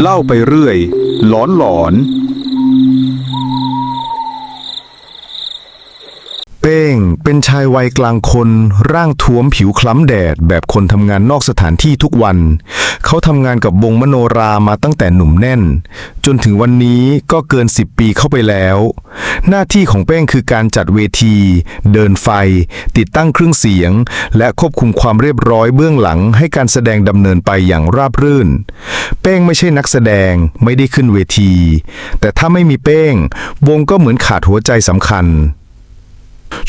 เล่าไปเรื่อย หลอนหลอน เป้งเป็นชายวัยกลางคน ร่างท้วมผิวคล้ำแดดแบบคนทำงานนอกสถานที่ทุกวัน เขาทำงานกับวงมโนรามาตั้งแต่หนุ่มแน่น จนถึงวันนี้ก็เกิน 10 ปีเข้าไปแล้ว หน้าที่ของเป้งคือการจัดเวที เดินไฟ ติดตั้งเครื่องเสียง และควบคุมความเรียบร้อยเบื้องหลังให้การแสดงดำเนินไปอย่างราบรื่น เป้งไม่ใช่นักแสดงไม่ได้ขึ้นเวที แต่ถ้าไม่มีเป้ง วงก็เหมือนขาดหัวใจสำคัญ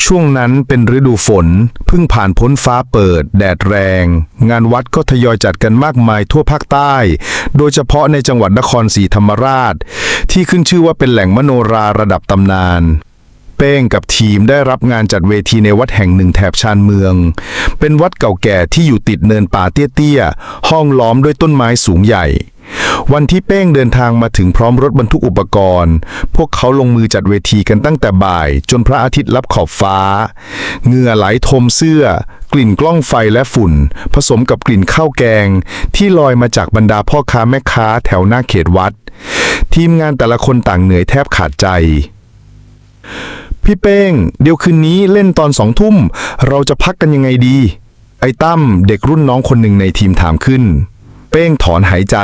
ช่วงนั้นเป็นฤดูฝนเพิ่งผ่านพ้นฟ้าเปิด แดดแรง งานวัดก็ทยอยจัดกันมากมายทั่วภาคใต้ โดยเฉพาะในจังหวัดนครศรีธรรมราช ที่ขึ้นชื่อว่าเป็นแหล่งมโนราระดับตำนานเป้งกับทีมได้รับงานจัดเวทีในวัดแห่งหนึ่งแถบชานเมือง เป็นวัดเก่าแก่ที่อยู่ติดเนินป่าเตี้ยๆ ห้องล้อมด้วยต้นไม้สูงใหญ่ วันที่เป้งเดินทางมาถึงพร้อมรถบรรทุกอุปกรณ์ พวกเขาลงมือจัดเวทีกันตั้งแต่บ่าย จนพระอาทิตย์ลับขอบฟ้า เหงื่อไหลทมเสื้อ กลิ่นกล้องไฟและฝุ่น ผสมกับกลิ่นข้าวแกง ที่ลอยมาจากบรรดาพ่อค้าแม่ค้าแถวหน้าเขตวัด ทีมงานแต่ละคนต่างเหนื่อยแทบขาดใจพี่เป้ง เดี๋ยวคืนนี้เล่นตอนสองทุ่ม เราจะพักกันยังไงดี ไอ้ตั้มเด็กรุ่นน้องคนหนึ่งในทีมถามขึ้น เป้งถอนหายใจ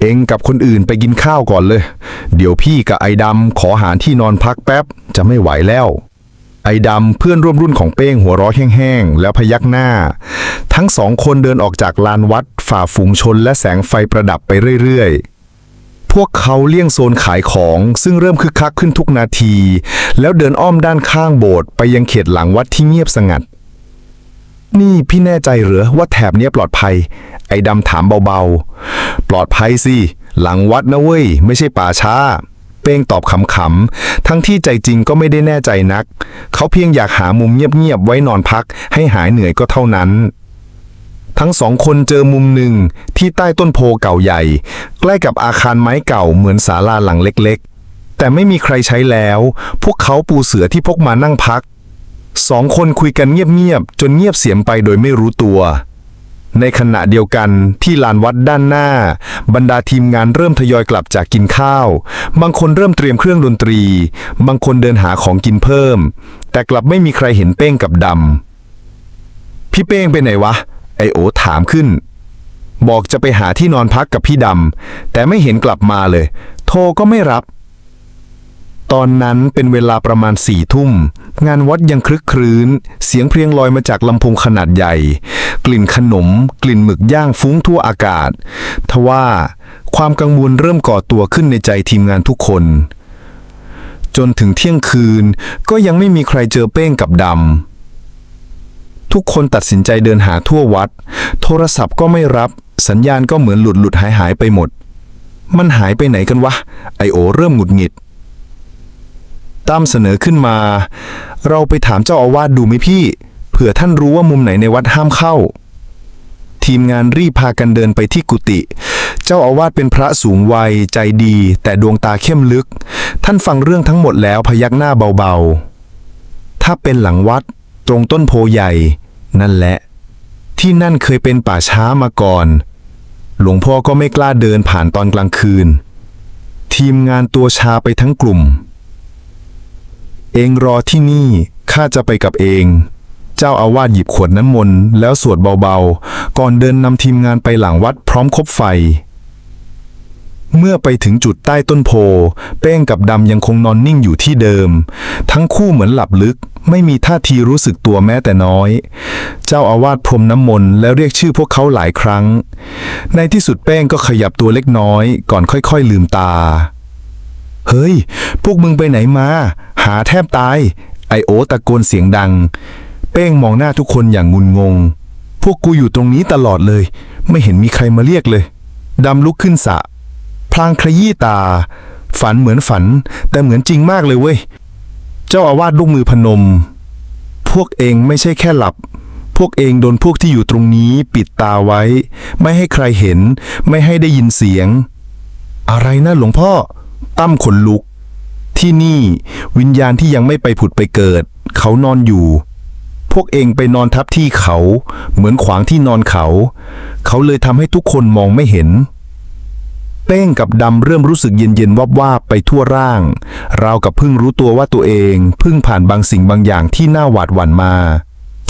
เองกับคนอื่นไปกินข้าวก่อนเลย เดี๋ยวพี่กับไอ้ดำขอหารที่นอนพักแป๊บ จะไม่ไหวแล้ว ไอ้ดำเพื่อนร่วมรุ่นของเป้งหัวเร้อแห้งๆ แล้วพยักหน้า ทั้งสองคนเดินออกจากลานวัด ฝ่าฝูงชนและแสงไฟประดับไปเรื่อยๆพวกเขาเลี่ยงโซนขายของซึ่งเริ่มคึกคักขึ้นทุกนาที แล้วเดินอ้อมด้านข้างโบสถ์ไปยังเขตหลังวัดที่เงียบสงัด นี่พี่แน่ใจเหรือว่าแถบเนี้ยปลอดภัย ไอ้ดำถามเบาๆ ปลอดภัยสิ หลังวัดนะเว้ย ไม่ใช่ป่าช้า เป้งตอบขำๆ ทั้งที่ใจจริงก็ไม่ได้แน่ใจนัก เขาเพียงอยากหามุมเงียบๆ ไว้นอนพัก ให้หายเหนื่อยก็เท่านั้น ทั้งสองคนเจอมุมหนึ่งที่ใต้ต้นโพเก่าใหญ่ ใกล้กับอาคารไม้เก่าเหมือนศาลาหลังเล็กๆแต่ไม่มีใครใช้แล้ว พวกเขาปูเสือที่พกมานั่งพัก สองคนคุยกันเงียบๆจนเงียบเสียงไปโดยไม่รู้ตัว ในขณะเดียวกันที่ลานวัดด้านหน้า บรรดาทีมงานเริ่มทยอยกลับจากกินข้าว บางคนเริ่มเตรียมเครื่องดนตรี บางคนเดินหาของกินเพิ่ม แต่กลับไม่มีใครเห็นเป้งกับดำพี่เป้งไปไหนวะ ไอโอถามขึ้น บอกจะไปหาที่นอนพักกับพี่ดำแต่ไม่เห็นกลับมาเลย โทรก็ไม่รับ ตอนนั้นเป็นเวลาประมาณสี่ทุ่ม งานวัดยังคลึกครื้น เสียงเพลงลอยมาจากลำโพงขนาดใหญ่ กลิ่นขนม กลิ่นหมึกย่างฟุ้งทั่วอากาศ ทว่าความกังวลเริ่มก่อตัวขึ้นในใจทีมงานทุกคน จนถึงเที่ยงคืน ก็ยังไม่มีใครเจอเป้งกับดำทุกคนตัดสินใจเดินหาทั่ววัด โทรศัพท์ก็ไม่รับ สัญญาณก็เหมือนหลุดหลุดหายหายไปหมด มันหายไปไหนกันวะ ไอโอเริ่มหงุดหงิด ตั้มเสนอขึ้นมา เราไปถามเจ้าอาวาสดูไหมพี่ เผื่อท่านรู้ว่ามุมไหนในวัดห้ามเข้า ทีมงานรีบพากันเดินไปที่กุฏิเจ้าอาวาสเป็นพระสูงวัยใจดี แต่ดวงตาเข้มลึก ท่านฟังเรื่องทั้งหมดแล้วพยักหน้าเบาๆ ถ้าเป็นหลังวัดตรงต้นโพใหญ่ นั่นแหละ ที่นั่นเคยเป็นป่าช้ามาก่อน หลวงพ่อก็ไม่กล้าเดินผ่านตอนกลางคืน ทีมงานตัวชาไปทั้งกลุ่ม เองรอที่นี่ข้าจะไปกับเอง เจ้าอาวาสหยิบขวดน้ำมนต์แล้วสวดเบาๆ ก่อนเดินนำทีมงานไปหลังวัดพร้อมคบไฟ เมื่อไปถึงจุดใต้ต้นโพ เป้งกับดำยังคงนอนนิ่งอยู่ที่เดิม ทั้งคู่เหมือนหลับลึก ไม่มีท่าทีรู้สึกตัวแม้แต่น้อย เจ้าอาวาสพรมน้ำมนต์แล้วเรียกชื่อพวกเขาหลายครั้ง ในที่สุดเป้งก็ขยับตัวเล็กน้อย ก่อนค่อยๆลืมตา เฮ้ย พวกมึงไปไหนมา หาแทบตาย ไอโอตะโกนเสียงดัง เป้งมองหน้าทุกคนอย่างงุนงง พวกกูอยู่ตรงนี้ตลอดเลย ไม่เห็นมีใครมาเรียกเลย ดำลุกขึ้นสะ พลางขยี้ตา ฝันเหมือนฝัน แต่เหมือนจริงมากเลยเว้ย เจ้าอาวาสลูกมือพนม พวกเองไม่ใช่แค่หลับ พวกเองโดนพวกที่อยู่ตรงนี้ปิดตาไว้ ไม่ให้ใครเห็น ไม่ให้ได้ยินเสียง อะไรนะหลวงพ่อ ตั้มขนลุก ที่นี่วิญญาณที่ยังไม่ไปผุดไปเกิด เขานอนอยู่ พวกเองไปนอนทับที่เขา เหมือนขวางที่นอนเขา เขาเลยทำให้ทุกคนมองไม่เห็น เป้งกับดำเริ่มรู้สึกเย็นๆวับวาบไปทั่วร่าง ราวกับเพิ่งรู้ตัวว่าตัวเอง เพิ่งผ่านบางสิ่งบางอย่างที่น่าหวาดหวั่นมา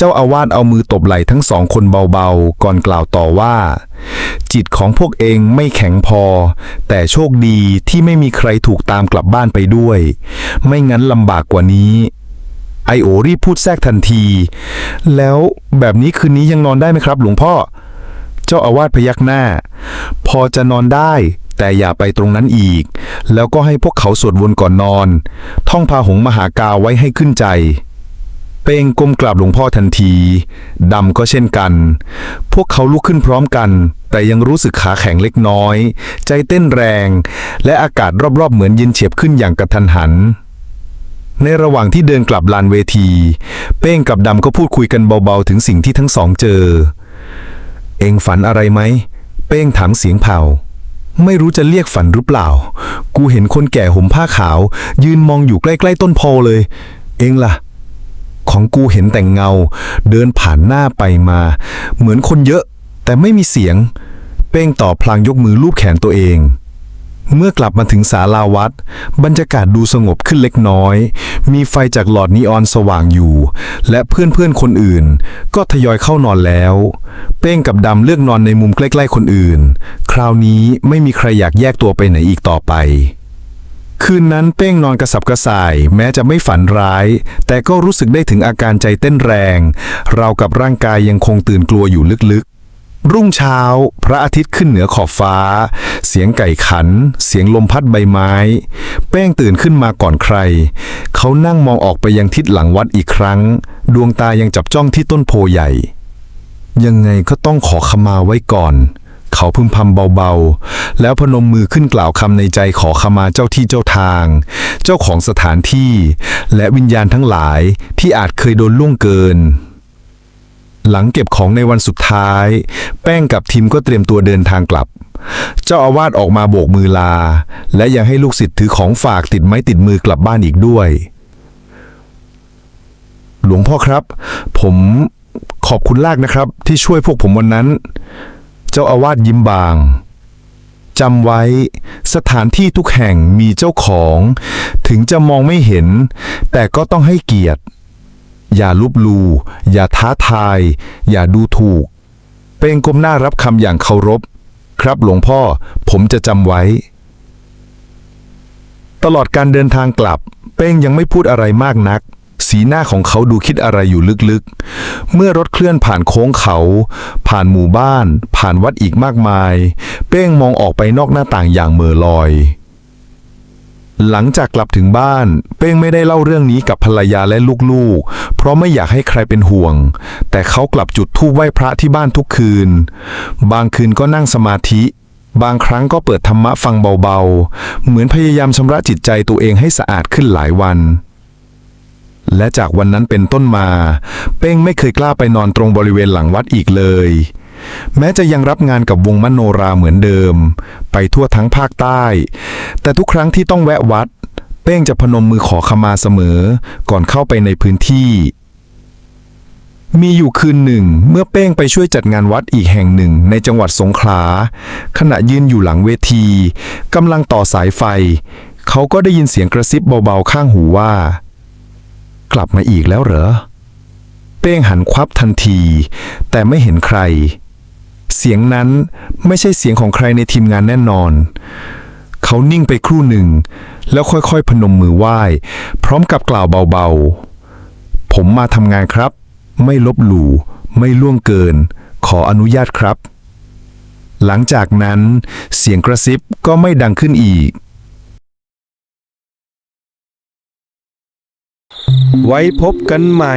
เจ้าอาวาสเอามือตบไหล่ทั้งสองคนเบาๆ ก่อนกล่าวต่อว่า จิตของพวกเองไม่แข็งพอ แต่โชคดีที่ไม่มีใครถูกตามกลับบ้านไปด้วย ไม่งั้นลำบากกว่านี้ ไอโอรีพูดแทรกทันที แล้วแบบนี้คืนนี้ยังนอนได้ไหมครับ หลวงพ่อ เจ้าอาวาสพยักหน้า พอจะนอนได้แต่อย่าไปตรงนั้นอีก แล้วก็ให้พวกเขาสวดวนก่อนนอน ท่องพาหงมหากาไว้ให้ขึ้นใจ เป้งก้มกราบหลวงพ่อทันทีดำก็เช่นกัน พวกเขาลุกขึ้นพร้อมกัน แต่ยังรู้สึกขาแข็งเล็กน้อย ใจเต้นแรง และอากาศรอบๆเหมือนเย็นเฉียบขึ้นอย่างกระทันหัน ในระหว่างที่เดินกลับลานเวที เป้งกับดำก็พูดคุยกันเบาๆ ถึงสิ่งที่ทั้งสองเจอ เองฝันอะไรไหม เป้งถามเสียงเผาไม่รู้จะเรียกฝันหรือเปล่า กูเห็นคนแก่ห่มผ้าขาว ยืนมองอยู่ใกล้ ๆ ต้นโพเลย เองล่ะ ของกูเห็นแต่งเงา เดินผ่านหน้าไปมา เหมือนคนเยอะ แต่ไม่มีเสียง เป้งต่อพลางยกมือลูบแขนตัวเอง เมื่อกลับมาถึงศาลาวัด บรรยากาศดูสงบขึ้นเล็กน้อย มีไฟจากหลอดนีออนสว่างอยู่ และเพื่อนๆคนอื่น ก็ทยอยเข้านอนแล้ว เป้งกับดำเลือกนอนในมุมใกล้ๆคนอื่น คราวนี้ไม่มีใครอยากแยกตัวไปไหนอีกต่อไป คืนนั้นเป้งนอนกระสับกระส่าย แม้จะไม่ฝันร้าย แต่ก็รู้สึกได้ถึงอาการใจเต้นแรง เรากับร่างกายยังคงตื่นกลัวอยู่ลึกๆ รุ่งเช้า พระอาทิตย์ขึ้นเหนือขอบฟ้า เสียงไก่ขัน เสียงลมพัดใบไม้ เป้งตื่นขึ้นมาก่อนใคร เขานั่งมองออกไปยังทิศหลังวัดอีกครั้ง ดวงตายังจับจ้องที่ต้นโพใหญ่ ยังไงก็ต้องขอขมาไว้ก่อน เขาพึมพำเบาๆ แล้วพนมมือขึ้นกล่าวคำในใจขอขมาเจ้าที่เจ้าทาง เจ้าของสถานที่ และวิญญาณทั้งหลายที่อาจเคยโดนล่วงเกิน หลังเก็บของในวันสุดท้าย แป้งกับทีมก็เตรียมตัวเดินทางกลับ เจ้าอาวาสออกมาโบกมือลา และยังให้ลูกศิษย์ถือของฝากติดไม้ติดมือกลับบ้านอีกด้วย หลวงพ่อครับ ผมขอบคุณมากนะครับ ที่ช่วยพวกผมวันนั้น เจ้าอาวาสยิ้มบางจำไว้สถานที่ทุกแห่งมีเจ้าของ ถึงจะมองไม่เห็น แต่ก็ต้องให้เกียรติ อย่าลุบลู อย่าท้าทาย อย่าดูถูก เป้งก้มหน้ารับคำอย่างเคารพ ครับหลวงพ่อผมจะจำไว้ ตลอดการเดินทางกลับ เป้งยังไม่พูดอะไรมากนัก สีหน้าของเขาดูคิดอะไรอยู่ลึกๆ เมื่อรถเคลื่อนผ่านโค้งเขา ผ่านหมู่บ้าน ผ่านวัดอีกมากมาย เป้งมองออกไปนอกหน้าต่างอย่างเหม่อลอย หลังจากกลับถึงบ้าน เป้งไม่ได้เล่าเรื่องนี้กับภรรยาและลูกๆ เพราะไม่อยากให้ใครเป็นห่วง แต่เขากลับจุดธูปไหว้พระที่บ้านทุกคืน บางคืนก็นั่งสมาธิบางครั้งก็เปิดธรรมะฟังเบาๆ เหมือนพยายามชำระจิตใจตัวเองให้สะอาดขึ้นหลายวัน และจากวันนั้นเป็นต้นมา เป้งไม่เคยกล้าไปนอนตรงบริเวณหลังวัดอีกเลย แม้จะยังรับงานกับวงมโนราเหมือนเดิม ไปทั่วทั้งภาคใต้ แต่ทุกครั้งที่ต้องแวะวัด เป้งจะพนมมือขอขมาเสมอ ก่อนเข้าไปในพื้นที่ มีอยู่คืนหนึ่ง เมื่อเป้งไปช่วยจัดงานวัดอีกแห่งหนึ่งในจังหวัดสงขลา ขณะยืนอยู่หลังเวทีกำลังต่อสายไฟ เขาก็ได้ยินเสียงกระซิบเบาๆข้างหูว่า กลับมาอีกแล้วเหรอ เป้งหันควับทันที แต่ไม่เห็นใคร เสียงนั้นไม่ใช่เสียงของใครในทีมงานแน่นอน เขานิ่งไปครู่หนึ่ง แล้วค่อยๆ พนมมือไหว้ พร้อมกับกล่าวเบาๆ ผมมาทำงานครับ ไม่ลบหลู่ ไม่ล่วงเกิน ขออนุญาตครับ หลังจากนั้นเสียงกระซิบก็ไม่ดังขึ้นอีก ไว้พบกันใหม่